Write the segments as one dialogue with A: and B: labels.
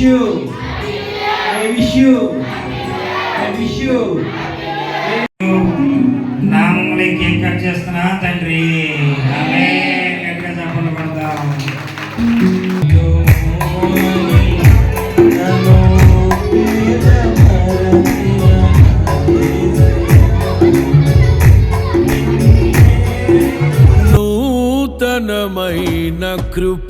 A: you. I wish you. I wish you. నామములే cake cut చేస్తున్నా తండ్రి ఆమె గట్టిగా చెప్పండి పడతాం
B: నూతనమైన కృపా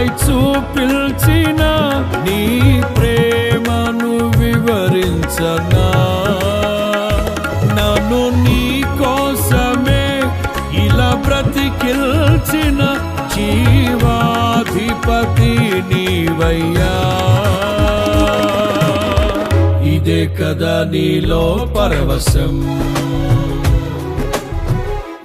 B: నాపై చూపిల్చిన నీ ప్రేమను వివరించనా? నన్ను నీ కోసమే ఇలా బ్రతికిల్చిన జీవాధిపతి నీవయ్యా. ఇదే కదా నీలో పరవశం.